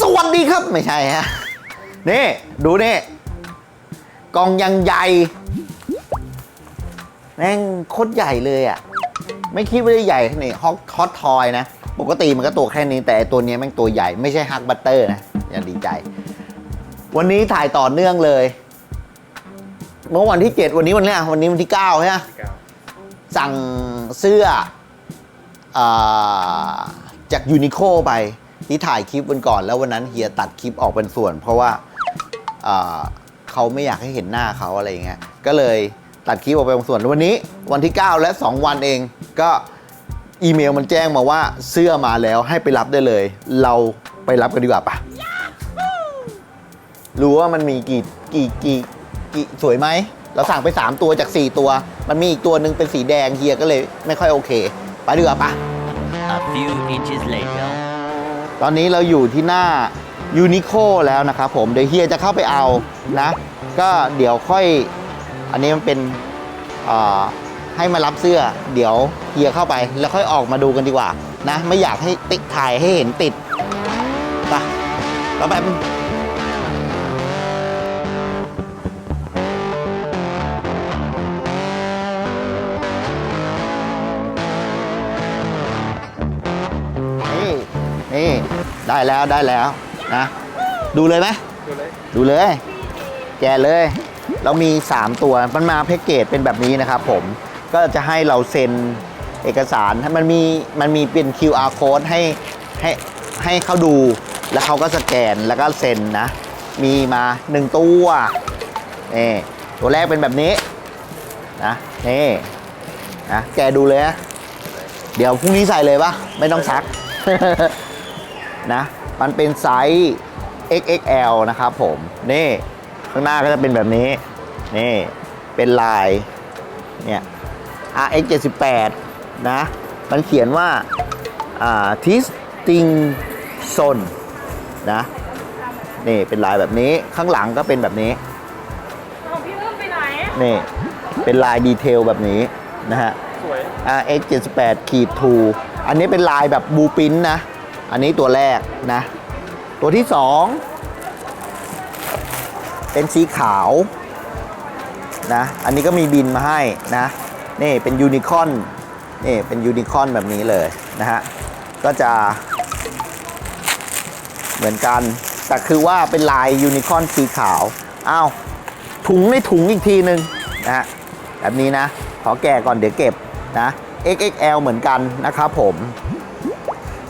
สวัสดีครับไม่ใช่ฮะนี่ ดูนี่กล่องยังใหญ่แม่งโคตรใหญ่เลยอะ ไม่คิดว่าจะใหญ่ขนาดนี้ฮอตฮอตทอยนะ ปกติมันก็ตัวแค่นี้ แต่ไอ้ตัวเนี้ยแม่งตัวใหญ่ไม่ใช่ฮักบัตเตอร์นะ อย่าดีใจ วันนี้ถ่ายต่อเนื่องเลย เมื่อวันที่ 7 วันนี้วันเนี้ยวันนี้วันที่9ใช่ไหมสั่งเสื้ออาจากยูนิโคไป ที่ถ่ายคลิปวันก่อน แล้ววันนั้นเฮียตัดคลิปออกเป็นส่วน เพราะว่าเขาไม่อยากให้เห็นหน้าเขาอะไรอย่างเงี้ยก็เลยตัดคลิปออกไปบางส่วนวันนี้วันที่ 9 และ 2 วันเองก็อีเมลมันแจ้งมาว่าเสื้อมาแล้วให้ไปรับได้เลย เราไปรับกันดีกว่าปะรู้ว่ามันมีกี่กี่กี่กี่สวยไหม เราสั่งไป 3 ตัวจาก 4 ตัว มันมีอีกตัวหนึ่งเป็นสีแดงเฮียก็เลยไม่ค่อยโอเค ไปดีกว่าปะ A few inches later. ตอนนี้เราอยู่ที่หน้ายูนิโคแล้วนะครับผมเดี๋ยวเฮียจะเข้าไปเอานะ ก็เดี๋ยวค่อยอันนี้มันเป็นให้มารับเสื้อ เดี๋ยวเฮียเข้าไปแล้วค่อยออกมาดูกันดีกว่านะ ไม่อยากให้ติดถ่ายให้เห็นติดไปแล้วแบบ ได้แล้วได้แล้วนะดูเลยไหมดูเลยดูเลย แกเลย เรามี 3 ตัวมันมาแพ็กเกจเป็นแบบนี้นะครับผมก็จะให้เราเซ็นเอกสารมันมีมันมีเป็น QR code ให้ให้ให้เขาดูแล้วเขาก็สแกนแล้วก็เซ็นนะ มีมา 1 ตัวนี่ตัวแรกเป็นแบบนี้นะนี่นะแกดูเลยนะเดี๋ยวพรุ่งนี้ใส่เลยปะไม่ต้องซัก นะมันเป็นไซส์ XXL นะครับผมนี่ข้างหน้าก็จะเป็นแบบนี้นี่เป็นลายเนี่ย RX 78นะมันเขียนว่าอ่า Tisting Zone นะนี่เป็นลายแบบนี้ข้างหลังก็เป็นแบบนี้ของพี่อุ้มไปไหนนี่เป็นลายดีเทลแบบนี้นะฮะสวย RX 78ขีด2อันนี้เป็นลายแบบบูปินนะ อันนี้ตัวแรกนะ ตัวที่2เป็นสีขาวนะ อันนี้ก็มีบินมาให้นะ นี่เป็นยูนิคอนนี่เป็นยูนิคอนแบบนี้เลยนะฮะ ก็จะ เหมือนกัน แต่คือว่าเป็นลายยูนิคอนสีขาว อ้าว ถุงในถุงอีกทีหนึ่งนะฮะ แบบนี้นะ ขอแก่ก่อนเดี๋ยวเก็บนะ XXL เหมือนกันนะครับผม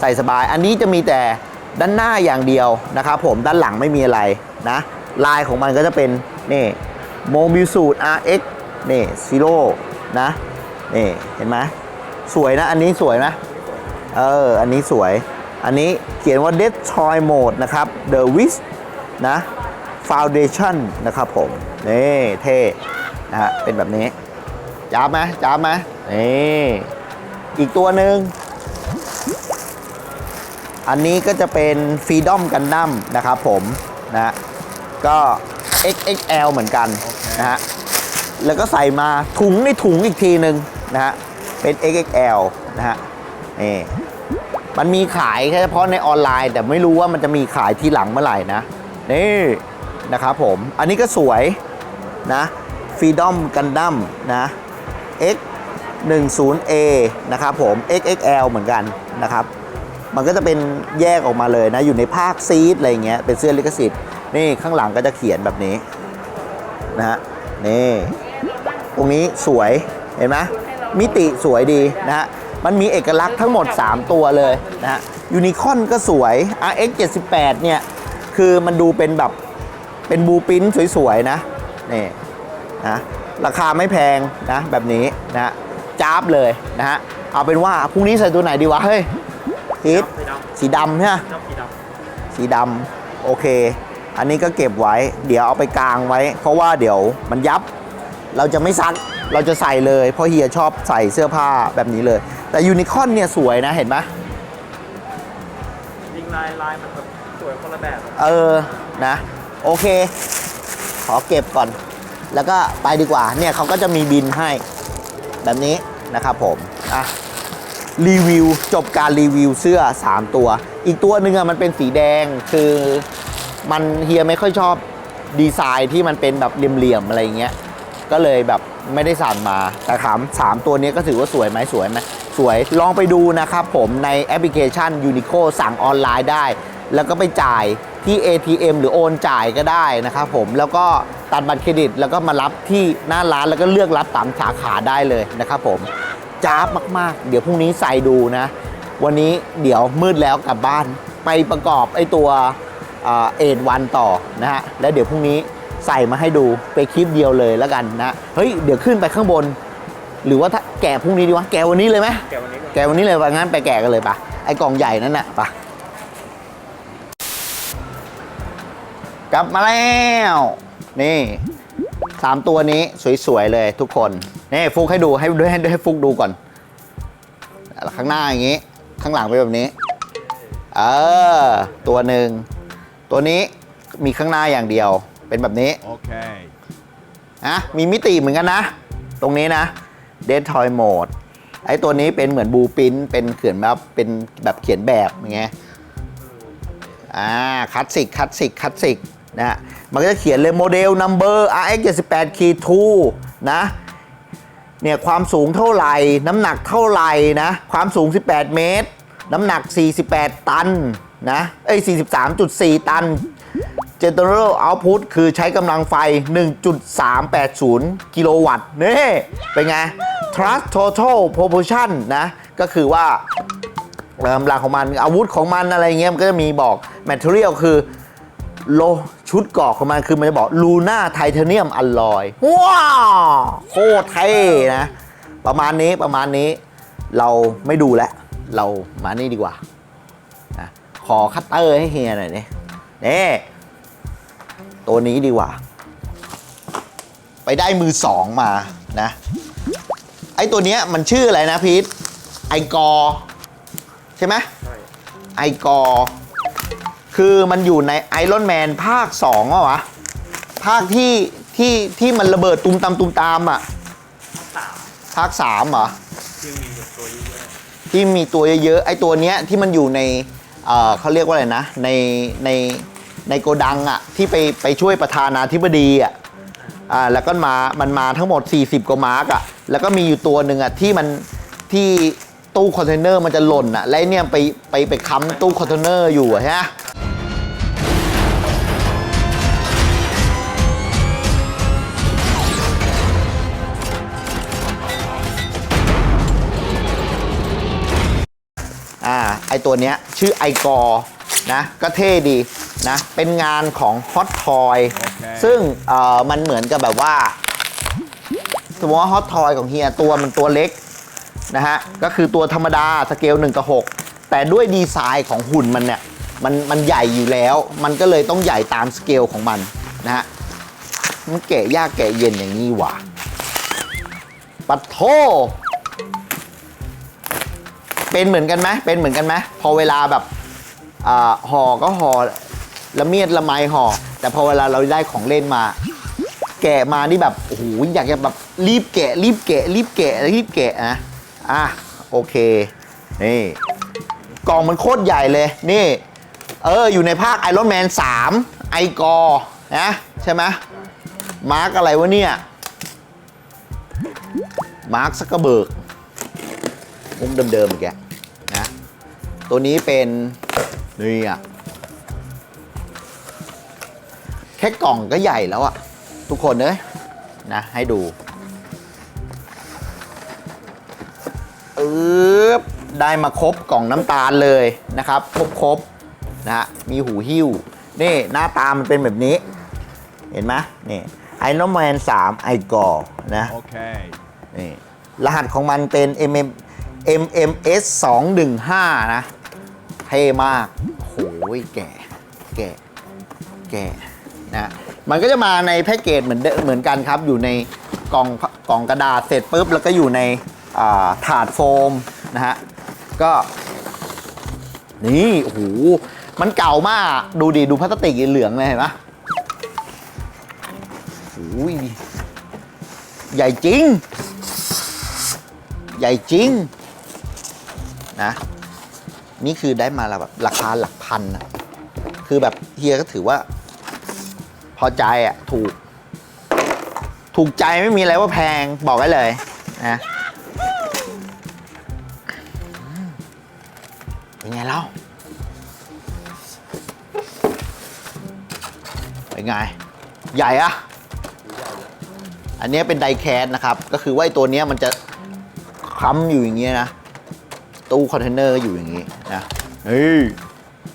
ใส่สบาย อันนี้จะมีแต่ด้านหน้าอย่างเดียวนะครับผมด้านหลังไม่มีอะไรนะลายของมันก็จะเป็นนี่โมบิลสูตร RX นี่ซีโร่นะนี่เห็นไหมสวยนะ อันนี้สวยไหมเอออันนี้สวย อันนี้เขียนว่า Destroy Mode นะครับ The w i s นะ Foundation นะครับผม นี่เท่นะฮะเป็นแบบนี้จ้าบไหมจ้าบไหมนี่อีกตัวหนึ่ง อันนี้ก็จะเป็น Freedom Gundam นะครับผมนะฮะก็ XXL เหมือนกันนะฮะแล้วก็ใส่มาถุงในถุงอีกทีหนึ่งนะฮะเป็น XXL นะฮะนี่มันมีขายแค่เฉพาะในออนไลน์ แต่ไม่รู้ว่ามันจะมีขายที่หลังเมื่อไหร่นะนี่นะครับผมอันนี้ก็สวยนะ Freedom Gundam นะ X 1 0 A นะครับผม XXL เหมือนกันนะครับ มันก็จะเป็นแยกออกมาเลยนะ อยู่ในภาคซีดอะไรเงี้ย เป็นเสื้อลิขสิทธิ์ นี่ข้างหลังก็จะเขียนแบบนี้นะฮะ นี่ ตรงนี้สวย เห็นไหมมิติสวยดีนะฮะ มันมีเอกลักษณ์ทั้งหมด 3 ตัวเลยนะฮะ ยูนิคอนก็สวย RX 78เนี่ย คือมันดูเป็นแบบ เป็นบูปินสวยๆนะ นี่นะ ราคาไม่แพงนะ แบบนี้นะฮะจ้าบเลยนะฮะ เอาเป็นว่าพรุ่งนี้ใส่ตัวไหนดีวะ เฮ้ย ฮิตสีดำสีดำใช่ไหมชอบสีดสีดำโอเค อันนี้ก็เก็บไว้ เดี๋ยวเอาไปกางไว้ เพราะว่าเดี๋ยวมันยับ เราจะไม่ซัก เราจะใส่เลย เพราะเฮียชอบใส่เสื้อผ้าแบบนี้เลย แต่ยูนิคอนเนี่ยสวยนะเห็นไหมำยิงลายลายมันแบบสวยคนละแบบอะเออ นะ โอเค ขอเก็บก่อน แล้วก็ไปดีกว่า เนี่ยเขาก็จะมีบินให้ แบบนี้นะครับผม อะ รีวิวจบการรีวิวเสื้อ 3 ตัว อีกตัวหนึ่งอะมันเป็นสีแดงคือมันเฮียไม่ค่อยชอบดีไซน์ที่มันเป็นแบบเหลี่ยมๆอะไรเงี้ยก็เลยแบบไม่ได้สั่งมาแต่ถามสามตัวนี้ก็ถือว่าสวยไหมสวยไหมสวยลองไปดูนะครับผมในแอปพลิเคชัน Uniqlo สั่งออนไลน์ได้ แล้วก็ไปจ่ายที่ ATM หรือโอนจ่ายก็ได้นะครับผมแล้วก็ตัดบัตรเครดิตแล้วก็มารับที่หน้าร้านแล้วก็เลือกรับตามสาขาได้เลยนะครับผม จ้าบมากๆ เดี๋ยวพรุ่งนี้ใส่ดูนะ วันนี้เดี๋ยวมืดแล้วกลับบ้าน ไปประกอบไอ้ตัวเอ็ดวันต่อนะฮะ แล้วเดี๋ยวพรุ่งนี้ใส่มาให้ดูไปคลิปเดียวเลยแล้วกันนะ เฮ้ย เดี๋ยวขึ้นไปข้างบน หรือว่าถ้าแกะพรุ่งนี้ดีวะ แกะวันนี้เลยไหมแกวันนี้ก่อนแกะวันนี้เลยว่างั้นไปแกะกันเลยปะไอ้กล่องใหญ่นั่นน่ะปะกลับมาแล้ว นี่สามตัวนี้สวยๆเลยทุกคน นี่ฟุกให้ดูให้ด้วยให้ให้ฟุกดูก่อน ข้างหน้าอย่างนี้ ข้างหลังเป็นแบบนี้ เออ ตัวหนึ่ง ตัวนี้มีข้างหน้าอย่างเดียว เป็นแบบนี้ Okay. นะมีมิติเหมือนกันนะ ตรงนี้นะ Dead Toy Mode ไอ้ตัวนี้เป็นเหมือนบูปินเป็นเขียนแบบเป็นแบบเขียนแบบอย่างเงี้ยอ่าคลาสสิกคลาสสิกคลาสสิกนะฮะมันก็จะเขียนเลยโมเดล number RX 78 key 2นะ เนี่ยความสูงเท่าไหร่ น้ำหนักเท่าไหร่นะ ความสูง 18 เมตร น้ำหนัก 48 ตันนะเอ้ย43.4 ตัน General Output คือใช้กำลังไฟ 1.380 กิโลวัตต์นี่เป็นไง Thrust Total Proportion นะ ก็คือว่ากำลังของมันอาวุธของมันอะไรเงี้ยมันก็จะมีบอก Material คือ โลชุดเกราะของมันคือมันจะบอกลูน่าไทเทเนียมอลลอยว้าวโคตรเท่นะ ประมาณนี้ประมาณนี้ เราไม่ดูแล้ว เรามานี่ดีกว่านะขอคัตเตอร์ให้เฮียหน่อยนี่นี่ตัวนี้ดีกว่า ไปได้มือสองมานะ ไอตัวเนี้ยมันชื่ออะไรนะพีทไอกอ ใช่ไหมใช่ไอกอ คือมันอยู่ในไอรอนแมนภาค2อะวะ ภาคที่ที่ที่มันระเบิดตุมตามตุมตามอะสามภาค3เหรอ ที่มีตัวเยอะที่มีตัวเยอะๆไอตัวเนี้ยที่มันอยู่ในเอ่อเขาเรียกว่าอะไรนะ ในในในโกดังอะที่ไปไปช่วยประธานาธิบดีอะอ่าแล้วก็มามันมาทั้งหมด 40 กว่ามาร์กอะแล้วก็มีอยู่ตัวหนึ่งอะที่มันที่ ตู้คอนเทนเนอร์มันจะหล่นอะและไอ้เนี่ยไปไปไปค้ำตู้คอนเทนเนอร์อยู่อะใช่ไหมอ่าไอตัวเนี้ยชื่อไอกอนะก็เท่ดีนะ เป็นงานของ Hot Toy โอเคซึ่งเอ่อมันเหมือนกับแบบว่า สมมติว่า Hot Toy ของเฮียตัวมันตัวเล็ก นะฮะ ก็คือตัวธรรมดาสเกล1ต่อ6แต่ด้วยดีไซน์ของหุ่นมันเนี่ยมันมันใหญ่อยู่แล้ว มันก็เลยต้องใหญ่ตามสเกลของมันนะฮะ มันแกะยากแกะเย็นอย่างนี้หว่ะปัดโทเป็นเหมือนกันไหมเป็นเหมือนกันไหมพอเวลาแบบห่อก็ห่อละเมียดละไมห่อ แต่พอเวลาเราได้ของเล่นมา แกะมานี่แบบโอ้โหอยากจะแบบรีบแกะ รีบแกะ รีบแกะรีบแกะนะ อะโอเค นี่กล่องมันโคตรใหญ่เลย นี่ เออ อยู่ในภาคไอรอนแมน3ไอกอนะใช่ไหมมาร์กอะไรวะเนี่ย มาร์คซักเกอร์เบิร์กมุมเดิมๆอีกแกนะ ตัวนี้เป็น นี่อะ แค่กล่องก็ใหญ่แล้วอะทุกคนเอ้ยนะ ให้ดู เออได้มาครบกล่องน้ำตาลเลยนะครับครบครบๆนะฮะมีหูหิ้ว นี่หน้าตามันเป็นแบบนี้ เห็นไหมนี่ไอนอแมน3ไอกอนะ Okay. นี่รหัสของมันเป็น MM MMS 215 นะเท่มากโอ้ยแก่ แก่ แก่นะมันก็จะมาในแพ็กเกจเหมือนเดิมเหมือนกันครับ อยู่ในกล่องกล่องกระดาษเสร็จปุ๊บ แล้วก็อยู่ในอ่า ถาดโฟมนะฮะก็นี่โอ้โหมันเก่ามากดูดิดูพลาสติกเหลืองเลยเห็นไหมโอ้ยใหญ่จริง ใหญ่จริงนะนี่คือได้มาแบบราคาหลักพันนะคือแบบเฮียก็ถือว่า พอใจอะถูก ถูกใจไม่มีอะไรว่าแพงบอกไว้เลยนะ ไง ใหญ่อะอันเนี้ยเป็นไดแคสนะครับ ก็คือว่าไอ้ตัวเนี้ยมันจะค้ำอยู่อย่างเงี้ยนะ ตู้คอนเทนเนอร์อยู่อย่างงี้นะเฮ้ย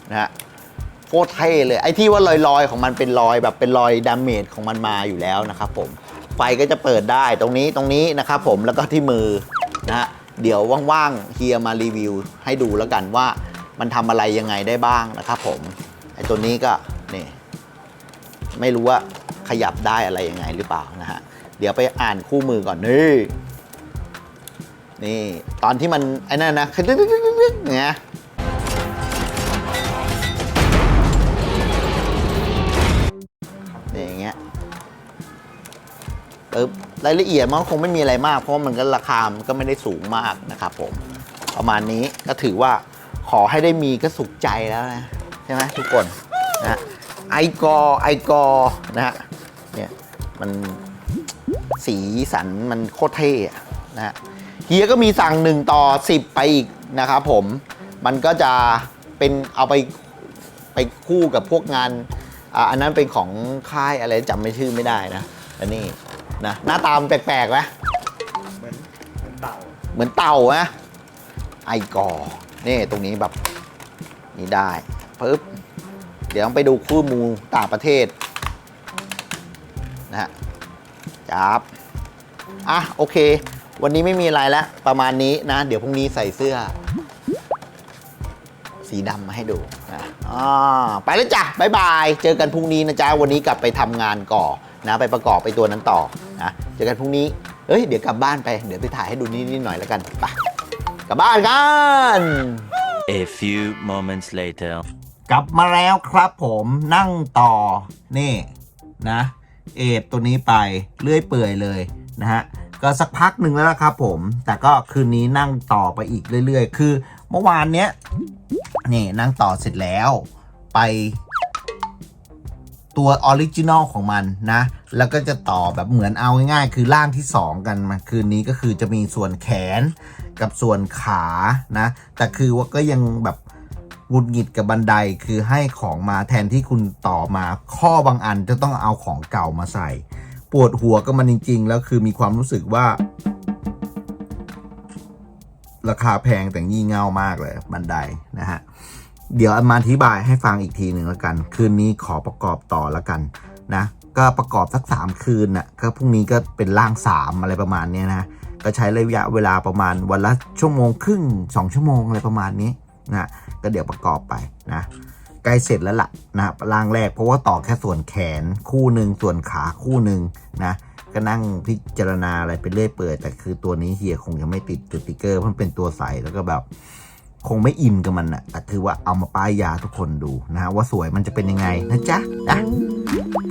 นะฮะโคตรเท่เลย ไอ้ที่ว่าลอยๆ ของมันเป็นรอยแบบเป็นรอยดาเมจของมันมาอยู่แล้วนะครับผม ไฟก็จะเปิดได้ตรงนี้ตรงนี้นะครับผม แล้วก็ที่มือนะฮะ เดี๋ยวว่างๆเฮียมารีวิวให้ดูแล้วกันว่ามันทำอะไรยังไงได้บ้างนะครับผม ไอ้ตัวนี้ก็นี่ ไม่รู้ว่าขยับได้อะไรยังไงหรือเปล่านะฮะเดี๋ยวไปอ่านคู่มือก่อนนี่นี่ตอนที่มันไอ้นั่นนะคือดึกๆๆๆเนี่ยนี่อย่างเงี้ยปึ๊บรายละเอียดมันก็คงไม่มีอะไรมาก เพราะมันก็ราคามันก็ไม่ได้สูงมากนะครับผม ประมาณนี้ก็ถือว่าขอให้ได้มีก็สุขใจแล้วนะ ใช่ไหมทุกคนนะ ไอกอไอกอนะฮะเนี่ยมันสีสันมันโคตรเท่อะนะฮะเฮียก็มีสั่ง 1 ต่อ 10 ไปอีกนะครับผมมันก็จะเป็นเอาไปไปคู่กับพวกงานอ่าอันนั้นเป็นของค่ายอะไรจำไม่ชื่อไม่ได้นะอันนี้นะหน้าตามนแปลกๆไหมเหมือนเหมือนเต่าเหมือนเต่านะไอกอนี่ตรงนี้แบบนี่ได้ปึ๊บ เดี๋ยวไปดูคู่มูต่างประเทศนะฮะจับอะโอเค วันนี้ไม่มีอะไรแล้ว ประมาณนี้นะ เดี๋ยวพรุ่งนี้ใส่เสื้อ สีดำมาให้ดูนะอ่าไปแล้วจ้ะบ๊ายบาย เจอกันพรุ่งนี้นะจ๊ะ วันนี้กลับไปทำงานก่อนะไปประกอบไปตัวนั้นต่อนะเจอกันพรุ่งนี้เอ้ยเดี๋ยวกลับบ้านไป เดี๋ยวไปถ่ายให้ดูนิดๆหน่อยแล้วกันไปกลับบ้านกัน A few moments later. กลับมาแล้วครับผมนั่งต่อ นี่นะ เอดตัวนี้ไปเลื่อยเปื่อยเลยนะฮะก็สักพักหนึ่งแล้วละครับผม แต่ก็คืนนี้นั่งต่อไปอีกเรื่อยๆ คือเมื่อวานเนี้ยนี่นั่งต่อเสร็จแล้วไป ตัวออริจินอลของมันนะ แล้วก็จะต่อแบบเหมือนเอาง่ายๆ คือร่างที่ 2 กันมาคืนนี้ก็คือจะมีส่วนแขนกับส่วนขานะ แต่คือว่าก็ยังแบบ งุดหงิดกับบันไดคือให้ของมาแทนที่คุณต่อมาข้อบางอันจะต้องเอาของเก่ามาใส่ ปวดหัวก็มันจริง ๆ แล้วคือมีความรู้สึกว่า ราคาแพงแต่งี่เง่ามากเลยบันไดนะฮะเดี๋ยวมาอธิบายให้ฟังอีกทีหนึ่งแล้วกัน คืนนี้ขอประกอบต่อแล้วกันนะก็ประกอบสัก 3 คืนน่ะก็พรุ่งนี้ก็เป็นร่าง 3 อะไรประมาณนี้นะก็ใช้ระยะเวลาประมาณวันละชั่วโมงครึ่ง2ชั่วโมงอะไรประมาณนี้ นะก็เดี๋ยวประกอบไปนะใกล้เสร็จแล้วล่ะนะร่างแรกเพราะว่าต่อแค่ส่วนแขนคู่หนึ่งส่วนขาคู่หนึ่งนะก็นั่งพิจารณาอะไรไปเรื่อยเปื่อยแต่คือตัวนี้เฮียคงยังไม่ติดสติกเกอร์เพราะมันเป็นตัวใสแล้วก็แบบ คงไม่อินกับมันอะแต่คือว่าเอามาป้ายยาทุกคนดูนะว่าสวยมันจะเป็นยังไงนะจ๊ะนะ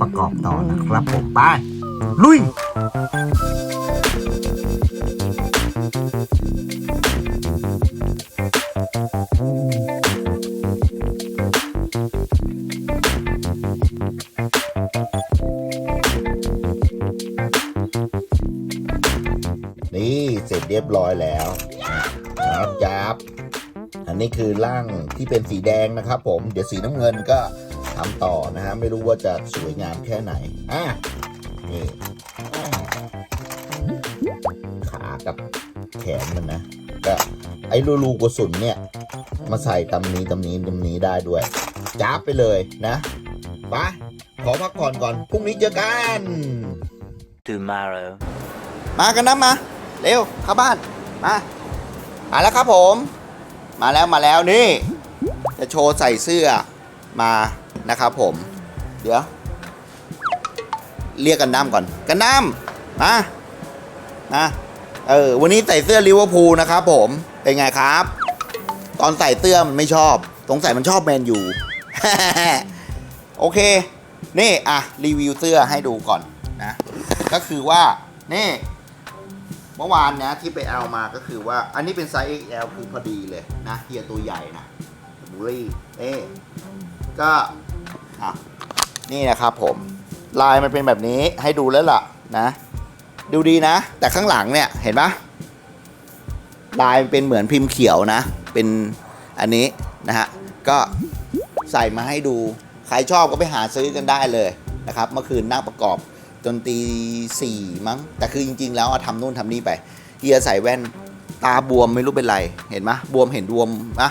ประกอบต่อนะครับผมไปลุย เสร็จเรียบร้อยแล้วนะครับยับอันนี้คือร่างที่เป็นสีแดงนะครับ ผม เดี๋ยวสีน้ำเงินก็ทำต่อนะฮะไม่รู้ว่าจะสวยงามแค่ไหนอะนี่ขากับแขนมันนะก็ไอ้รูรูกระสุนเนี่ย มาใส่ตำนี้ตำนี้ตำนี้ได้ด้วยจ้าบไปเลยนะไปขอพักผ่อนก่อน พรุ่งนี้เจอกัน Tomorrow. มากันนะมา เร็วเข้าบ้านมามาแล้วครับผม มาแล้วมาแล้วนี่ จะโชว์ใส่เสื้อมานะครับผม เดี๋ยว เรียกกันน้ำก่อน กันน้ำมามาเออวันนี้ใส่เสื้อลิเวอร์พูลนะครับผม เป็นไงครับ ตอนใส่เสื้อมันไม่ชอบ สงสัยมันชอบแมนยูโอเค นี่อะรีวิวเสื้อให้ดูก่อนนะ ก็คือว่า นี่ เมื่อวานนะที่ไปเอามาก็คือว่า อันนี้เป็นไซส์ XL คือพอดีเลยนะเฮียตัวใหญ่นะบุรีเอ๊ก็อะนี่นะครับผม ลายมันเป็นแบบนี้ให้ดูแล้วล่ะนะ ดูดีนะ แต่ข้างหลังเนี่ยเห็นปะลายมันเป็นเหมือนพิมพ์เขียวนะ เป็นอันนี้นะฮะก็ใส่มาให้ดู ใครชอบก็ไปหาซื้อกันได้เลยนะครับ เมื่อคืนนั่งประกอบ จนตีสี่มั้ง แต่คือจริง ๆ แล้วอะทำนู่นทำนี่ไปเฮียใส่แว่นตาบวมไม่รู้เป็นไร เห็นไหมบวมเห็นบวมนะ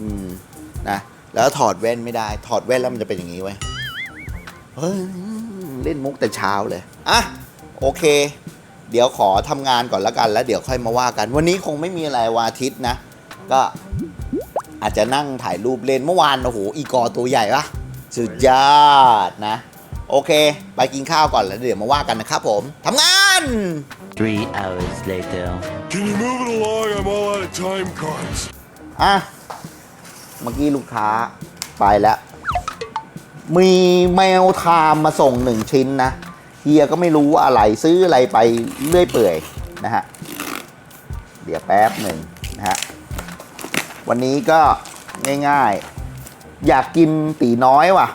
อืมนะแล้วถอดแว่นไม่ได้ ถอดแว่นแล้วมันจะเป็นอย่างนี้ไว้ยเฮ้ยเล่นมุกแต่เช้าเลยอะโอเค เดี๋ยวขอทำงานก่อนละกัน แล้วเดี๋ยวค่อยมาว่ากัน วันนี้คงไม่มีอะไรวันอาทิตย์นะ ก็อาจจะนั่งถ่ายรูปเล่นเมื่อวานโอ้โหอีกอตัวใหญ่ปะสุดยอดนะ โอเค ไปกินข้าวก่อนแล้วเดี๋ยวมาว่ากันนะครับผมทำงาน Three hours later. Can you move it along? I'm all out of time cards. อะ เมื่อกี้ลูกค้าไปแล้ว มีแมวไทม์มาส่งหนึ่งชิ้นนะเฮียก็ไม่รู้ว่าอะไรซื้ออะไรไปเรื่อยเปื่อยนะฮะ เดี๋ยวแป๊บหนึ่งนะฮะ วันนี้ก็ง่ายๆ อยากกินตีน้อยว่ะ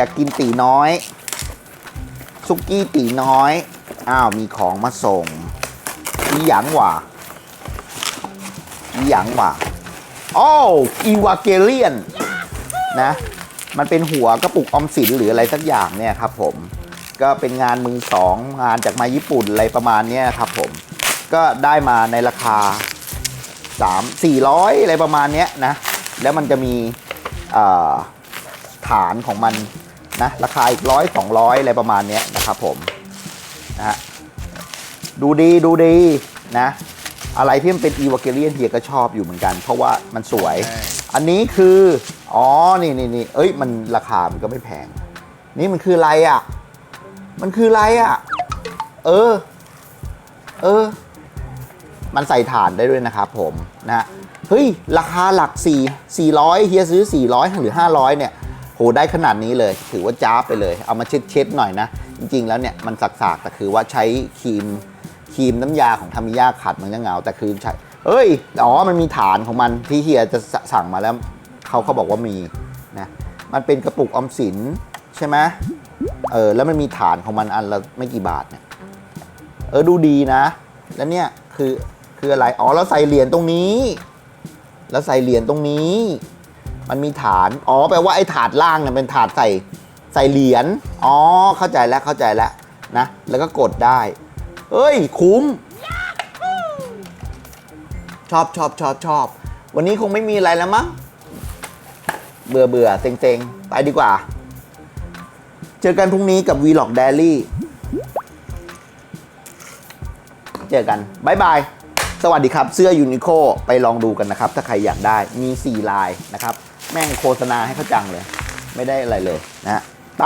อยากกินตีน้อย ซุกี้ตีน้อย อ้าว มีของมาส่งมีหยังว่ะอีหยังว่ะอ้าวอีวาเกเลียน นะ มันเป็นหัวกระปุกออมสินหรืออะไรสักอย่างเนี่ยครับผม ก็เป็นงานมือสองงานจากมาญี่ปุ่นอะไรประมาณเนี้ยครับผม ก็ได้มาในราคา 3 400 อะไรประมาณเนี้ยนะ แล้วมันจะมีฐานของมัน นะราคาอีกร้อยสองร้อยอะไรประมาณเนี้ยนะครับผมนะฮะดูดีดูดีนะ อะไรที่มันเป็นอีวาเกเลียนเฮียก็ชอบอยู่เหมือนกัน เพราะว่ามันสวย อันนี้คือ อ๋อ นี่นี่นี่เอ้ย มันราคามันก็ไม่แพง นี่มันคืออะไรอะ มันคืออะไรอะ เออ เออ มันใส่ถ่านได้ด้วยนะครับผมนะฮะเฮ้ย ราคาหลัก 4 400เฮียซื้อ 400หรือ 500 เนี่ย โหได้ขนาดนี้เลย ถือว่าจ้าไปเลย เอามาเช็ดเช็ดๆหน่อยนะ จริง ๆ แล้วเนี่ยมันสักๆ แต่คือว่าใช้ครีมครีมน้ำยาของทามิยาขัดมันจะเงา แต่คือใช้เอ้ย อ๋อ มันมีฐานของมันที่เฮียจะสสั่งมาแล้วเขาเขาบอกว่ามีนะ มันเป็นกระปุกออมสินใช่ไหมเออ แล้วมันมีฐานของมันอันละไม่กี่บาทเนี่ย เออ ดูดีนะ แล้วเนี่ยคือคืออะไร อ๋อ แล้วใส่เหรียญตรงนี้ แล้วใส่เหรียญตรงนี้ มันมีฐาน อ๋อ แปลว่าไอ้ถาดล่างเนี่ยเป็นถาดใส่ใส่เหรียญ อ๋อ เข้าใจแล้ว เข้าใจแล้วนะ แล้วก็กดได้ เอ้ย คุ้ม ชอบชอบชอบชอบ วันนี้คงไม่มีอะไรแล้วมั้ง เบื่อเบื่อเซ็งเซ็งไปดีกว่า เจอกันพรุ่งนี้กับ Vlog Daily เจอกันบายบาย สวัสดีครับ เสื้อยูนิโคไปลองดูกันนะครับ ถ้าใครอยากได้มี 4 ลายนะครับ แม่งโฆษณาให้เขาจังเลย ไม่ได้อะไรเลยนะไป